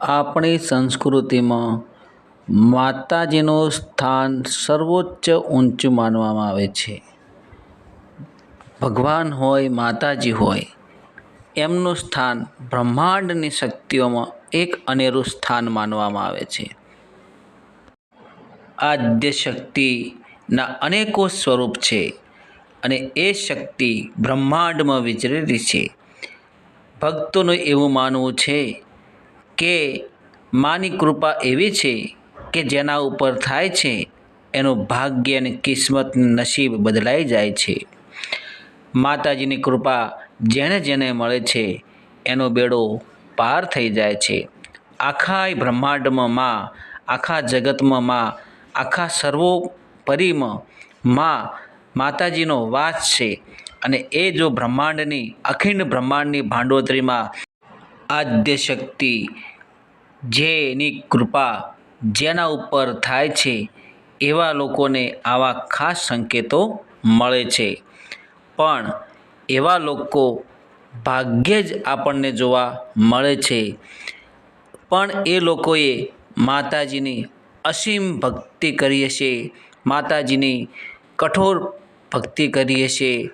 આપણી સંસ્કૃતિમાં માતાજીનું સ્થાન સર્વોચ્ચ ઊંચું માનવામાં આવે છે. ભગવાન હોય, માતાજી હોય, એમનું સ્થાન બ્રહ્માંડની શક્તિઓમાં એક અનેરું સ્થાન માનવામાં આવે છે. આદ્ય શક્તિના અનેકો સ્વરૂપ છે અને એ શક્તિ બ્રહ્માંડમાં વિચરેલી છે. ભક્તોનું એવું માનવું છે કે માની કૃપા એવી છે કે જેના ઉપર થાય છે, એનું ભાગ્ય અને કિસ્મત નસીબ બદલાઈ જાય છે. માતાજીની કૃપા જેને જેને મળે છે, એનો બેડો પાર થઈ જાય છે. આખા બ્રહ્માંડમાં માં, આખા જગતમાં માં, આખા સર્વોપરીમાં માં માતાજીનો વાસ છે. અને એ જો બ્રહ્માંડની અખંડ બ્રહ્માંડની ભાંડોતરીમાં આદ્ય શક્તિ જેની કૃપા જેના ઉપર થાય છે એવા લોકોને આવા ખાસ સંકેતો મળે છે. પણ એવા લોકો ભાગ્યે જ આપણને જોવા મળે છે. પણ એ લોકોએ માતાજીની અસીમ ભક્તિ કરી હશે, માતાજીની કઠોર ભક્તિ કરી હશે,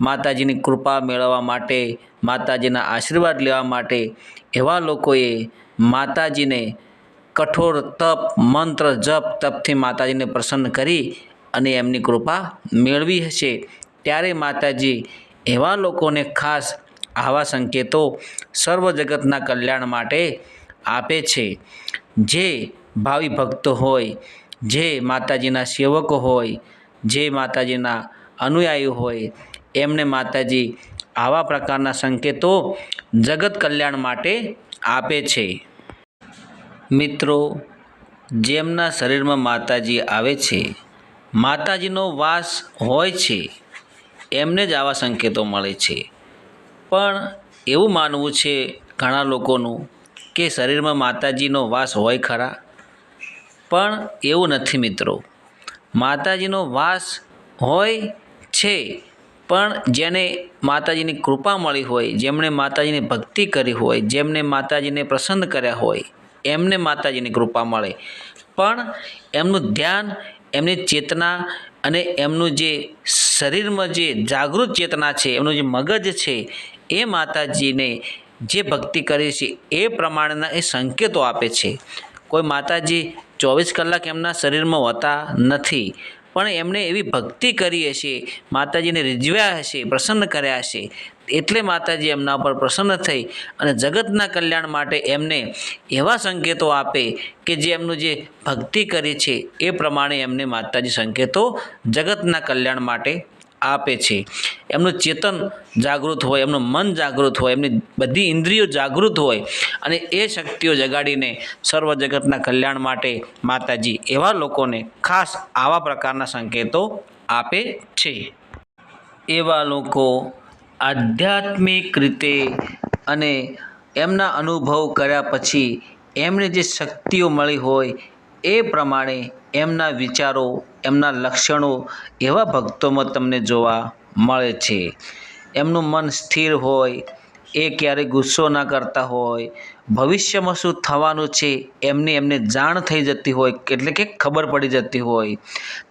માતાજીની કૃપા મેળવવા માટે માતાજીના આશીર્વાદ લેવા માટે એવા લોકોએ માતાજીને કઠોર તપ, મંત્ર, જપ તપથી માતાજીને પ્રસન્ન કરી અને એમની કૃપા મેળવી હશે. ત્યારે માતાજી એવા લોકોને ખાસ આવા સંકેતો સર્વ જગતના કલ્યાણ માટે આપે છે. જે ભાવિ ભક્તો હોય, જે માતાજીના સેવકો હોય, જે માતાજીના અનુયાયી હોય, એમને માતાજી આવા પ્રકારના સંકેતો જગત કલ્યાણ માટે આપે છે. મિત્રો, જેમના શરીરમાં માતાજી આવે છે, માતાજીનો વાસ હોય છે, એમને જ આવા સંકેતો મળે છે. પણ એવું માનવું છે ઘણા લોકોનું કે શરીરમાં માતાજીનો વાસ હોય ખરા? પણ એવું નથી મિત્રો. માતાજીનો વાસ હોય છે પણ જેને માતાજીની કૃપા મળી હોય, જેમણે માતાજીની ભક્તિ કરી હોય, જેમને માતાજીને પ્રસન્ન કર્યા હોય, એમને માતાજીની કૃપા મળે. પણ એમનું ધ્યાન, એમની ચેતના અને એમનું જે શરીરમાં જે જાગૃત ચેતના છે, એમનું જે મગજ છે, એ માતાજીને જે ભક્તિ કરે છે, એ પ્રમાણેના એ સંકેતો આપે છે. કોઈ માતાજી ચોવીસ કલાક એમના શરીરમાં હોતા નથી પણ એમણે એવી ભક્તિ કરી હશે માતાજીને રીઝવ્યા હશે, પ્રસન્ન કર્યા હશે, એટલે માતાજી એમના પર પ્રસન્ન થઈ અને જગતના કલ્યાણ માટે એમને એવા સંકેતો આપે કે જે એમનું જે ભક્તિ કરી છે, એ પ્રમાણે એમને માતાજી સંકેતો જગતના કલ્યાણ માટે આપે છે. એમનું ચેતન જાગૃત હોય, એમનું મન જાગૃત હોય, એમની બધી ઇન્દ્રિયો જાગૃત હોય અને એ શક્તિઓ જગાડીને સર્વ જગતના કલ્યાણ માટે માતાજી એવા લોકોને ખાસ આવા પ્રકારના સંકેતો આપે છે. એવા લોકો આધ્યાત્મિક રીતે અને એમના અનુભવ કર્યા પછી એમને જે શક્તિઓ મળી હોય એ પ્રમાણે એમના વિચારો, એમના લક્ષણો એવા ભક્તોમાં તમને જોવા મળે છે. એમનું મન સ્થિર હોય, એ ક્યારેય ગુસ્સો ના કરતા હોય, ભવિષ્યમાં શું થવાનું છે, એમની એમને જાણ થઈ જતી હોય, એટલે કે ખબર પડી જતી હોય.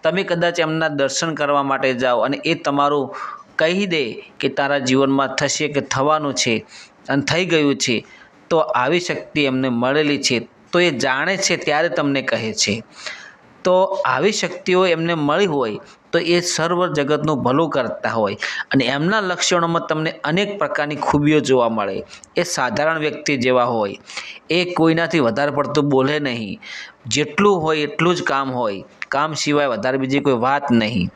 તમે કદાચ એમના દર્શન કરવા માટે જાઓ અને એ તમારું કહી દે કે તારા જીવનમાં થશે કે થવાનું છે અને થઈ ગયું છે, તો આવી શક્તિ એમને મળેલી છે, તો એ જાણે છે, ત્યારે તમને કહે છે. તો આવી શક્તિઓ એમને મળી હોય તો એ સર્વ જગતનું ભલું કરતા હોય. અને એમના લક્ષણોમાં તમને અનેક પ્રકારની ખૂબીઓ જોવા મળે. એ સાધારણ વ્યક્તિ જેવા હોય. એ કોઈનાથી વધારે પડતું બોલે નહીં. જેટલું હોય એટલું જ કામ હોય. કામ સિવાય વધારે બીજી કોઈ વાત નહીં.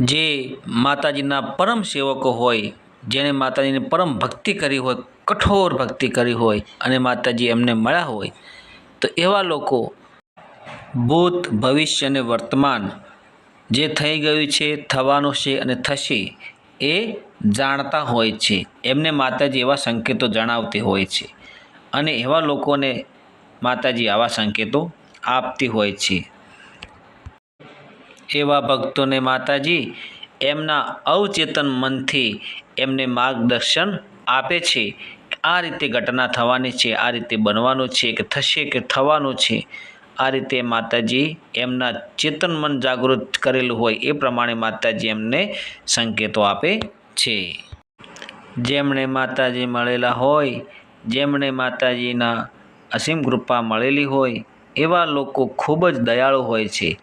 જે માતાજીના પરમ સેવકો હોય, જેણે માતાજીની પરમ ભક્તિ કરી હોય, કઠોર ભક્તિ કરી હોય અને માતાજી એમને મળ્યા હોય, તો એવા લોકો ભૂત ભવિષ્ય અને વર્તમાન જે થઈ ગયું છે, થવાનું છે અને થશે એ જાણતા હોય છે. એમને માતાજી એવા સંકેતો જણાવતી હોય છે અને એવા લોકોને માતાજી આવા સંકેતો આપતી હોય છે. એવા ભક્તોને માતાજી એમના અવચેતન મનથી એમને માર્ગદર્શન આપે છે આ રીતે ઘટના થવાની છે, આ રીતે બનવાનું છે, કે થશે કે થવાનું છે. આ રીતે માતાજી એમના ચેતન મન જાગૃત કરેલું હોય એ પ્રમાણે માતાજી એમને સંકેતો આપે છે. જેમણે માતાજી મળેલા હોય, જેમણે માતાજીના અસીમ કૃપા મળેલી હોય, એવા લોકો ખૂબ જ દયાળુ હોય છે.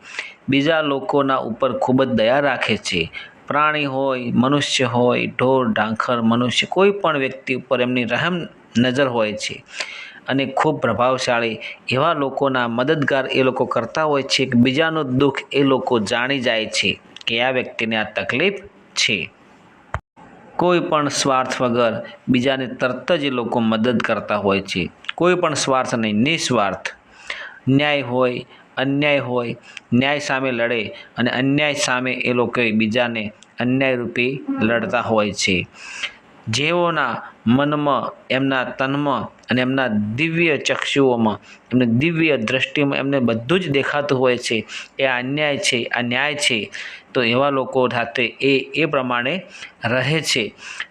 બીજા લોકોના ઉપર ખૂબ જ દયા રાખે છે. પ્રાણી હોય, મનુષ્ય હોય, ઢોર, ઢાંખર, મનુષ્ય, કોઈ પણ વ્યક્તિ ઉપર એમની રહેમ નજર હોય છે. અને ખૂબ પ્રભાવશાળી એવા લોકોના મદદગાર એ લોકો કરતા હોય છે કે બીજાનું દુઃખ એ લોકો જાણી જાય છે કે આ વ્યક્તિને આ તકલીફ છે. કોઈ પણ સ્વાર્થ વગર બીજાને તરત જ એ લોકો મદદ કરતા હોય છે. કોઈ પણ સ્વાર્થ નહીં, નિસ્વાર્થ. ન્યાય હોય, અન્યાય હોય, ન્યાય સામે લડે અને અન્યાય સામે એ લોકો બીજાને અન્યાય રૂપી લડતા હોય છે. જેઓના મનમાં, એમના તનમાં અને એમના દિવ્ય ચક્ષુઓમાં, એમને દિવ્ય દ્રષ્ટિમાં એમને બધું જ દેખાતું હોય છે. એ અન્યાય છે, આ ન્યાય છે. તો એવા લોકો સાથે એ એ પ્રમાણે રહે છે.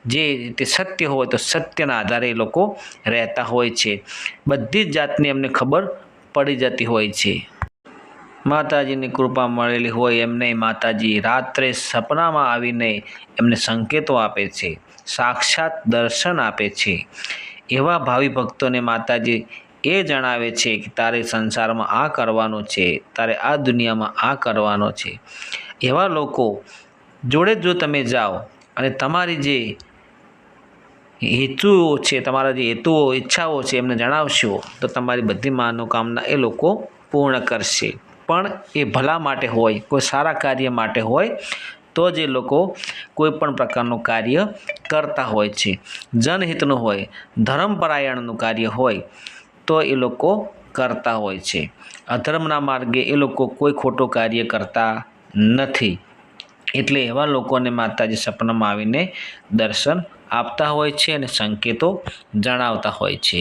જે રીતે સત્ય હોય તો સત્યના આધારે એ લોકો રહેતા હોય છે. બધી જ જાતની એમને ખબર પડી જતી હોય છે. માતાજીની કૃપા મળેલી હોય એમને માતાજી રાત્રે સપનામાં આવીને એમને સંકેતો આપે છે. સાક્ષાત દર્શન આપે છે. એવા ભાવિ ભક્તોને માતાજી એ જણાવે છે કે તારે સંસારમાં આ કરવાનું છે, તારે આ દુનિયામાં આ કરવાનો છે. એવા લોકો જોડે જો તમે જાઓ અને તમારી જે હેતુઓ છે, તમારા જે હેતુઓ, ઈચ્છાઓ છે એમને જણાવશો, તો તમારી બધી મનોકામના એ લોકો પૂર્ણ કરશે. પણ એ ભલા માટે હોય, કોઈ સારા કાર્ય માટે હોય તો જ એ લોકો કોઈ પણ પ્રકારનું કાર્ય કરતા હોય છે. જનહિતનું હોય, ધર્મપરાયણનું કાર્ય હોય, તો એ લોકો કરતા હોય છે. અધર્મના માર્ગે એ લોકો કોઈ ખોટું કાર્ય કરતા નથી. એટલે એવા લોકોને માતાજી સપનામાં આવીને દર્શન આપતા હોય છે અને સંકેતો જણાવતા હોય છે.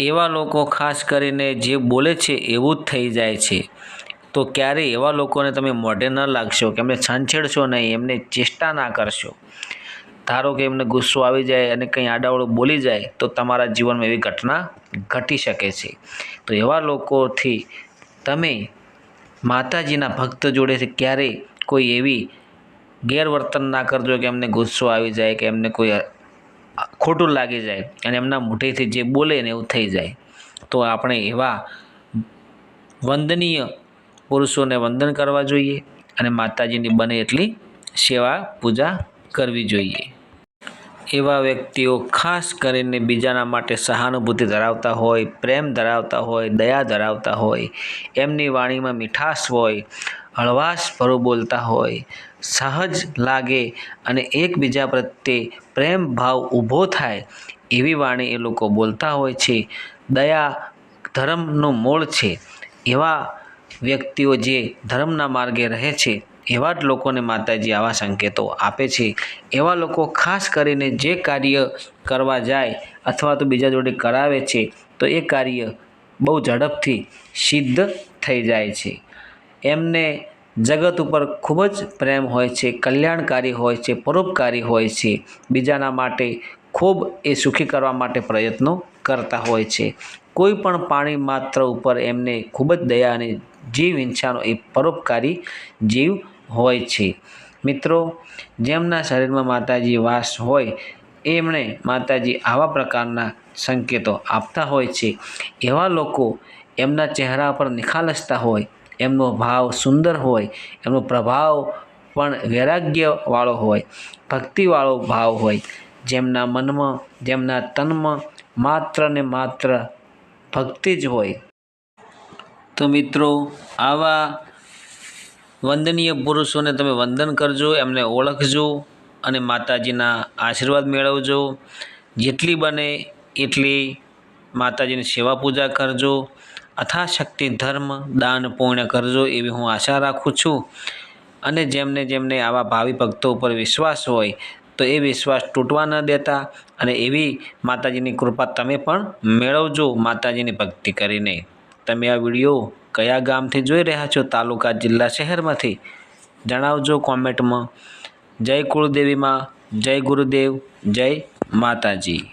એવા લોકો ખાસ કરીને જે બોલે છે એવું જ થઈ જાય છે. તો ક્યારેય એવા લોકોને તમે મોઢે ન લાગશો કે એમને છંછેડશો નહીં, એમને ચેષ્ટા ના કરશો. ધારો કે એમને ગુસ્સો આવી જાય અને કંઈ આડાવડું બોલી જાય, તો તમારા જીવનમાં એવી ઘટના ઘટી શકે છે. તો એવા લોકોથી તમે માતાજીના ભક્ત જોડેથી ક્યારેય કોઈ એવી ગેરવર્તન ના કરજો કે એમને ગુસ્સો આવી જાય, કે એમને કોઈ ખોટું લાગી જાય અને એમના મોઢેથી જે બોલે ને એવું થઈ જાય. તો આપણે એવા વંદનીય પુરુષોને વંદન કરવા જોઈએ અને માતાજીની બને એટલી સેવા પૂજા કરવી જોઈએ. એવા વ્યક્તિઓ ખાસ કરીને બીજાના માટે સહાનુભૂતિ ધરાવતા હોય, પ્રેમ ધરાવતા હોય, દયા ધરાવતા હોય, એમની વાણીમાં મીઠાશ હોય, હળવાશ ભરું બોલતા હોય, સહજ લાગે અને એકબીજા પ્રત્યે પ્રેમ ભાવ ઊભો થાય એવી વાણી એ લોકો બોલતા હોય છે. દયા ધર્મનું મૂળ છે. એવા વ્યક્તિઓ જે ધર્મના માર્ગે રહે છે, એવા જ લોકોને માતાજી આવા સંકેતો આપે છે. એવા લોકો ખાસ કરીને જે કાર્ય કરવા જાય અથવા તો બીજા જોડે કરાવે છે, તો એ કાર્ય બહુ ઝડપથી સિદ્ધ થઈ જાય છે. એમને જગત ઉપર ખૂબ જ પ્રેમ હોય છે, કલ્યાણકારી હોય છે, પરોપકારી હોય છે. બીજાના માટે ખૂબ એ સુખી કરવા માટે પ્રયત્નો કરતા હોય છે. કોઈ પણ પાણી માત્ર ઉપર એમને ખૂબ જ દયા અને જીવ હિંસાનો એ પરોપકારી જીવ હોય છે. મિત્રો, જેમના શરીરમાં માતાજી વાસ હોય, એમણે માતાજી આવા પ્રકારના સંકેતો આપતા હોય છે. એવા લોકો એમના ચહેરા પર નિખાલસતા હોય, એમનો ભાવ સુંદર હોય, એમનો પ્રભાવ પણ વૈરાગ્યવાળો હોય, ભક્તિવાળો ભાવ હોય. જેમના મનમાં, જેમના તનમાં માત્ર ને માત્ર ભક્તિ જ હોય. તો મિત્રો, આવા વંદનીય પુરુષોને તમે વંદન કરજો, એમને ઓળખજો અને માતાજીના આશીર્વાદ મેળવજો. જેટલી બને એટલી માતાજીની સેવા પૂજા કરજો. અથાશક્તિ ધર્મ દાન પુણ્ય કરજો એવી હું આશા રાખું છું. અને જેમને જેમને આવા ભાવિ ભક્તો ઉપર વિશ્વાસ હોય, તો એ વિશ્વાસ તૂટવા ન દેતા અને એવી માતાજીની કૃપા તમે પણ મેળવજો, માતાજીની ભક્તિ કરીને. તમે આ વીડિયો કયા ગામથી જોઈ રહ્યા છો? તાલુકા જિલ્લા શહેરમાંથી જણાવજો કોમેન્ટમાં. જય કુળદેવીમાં જય ગુરુદેવ, જય માતાજી.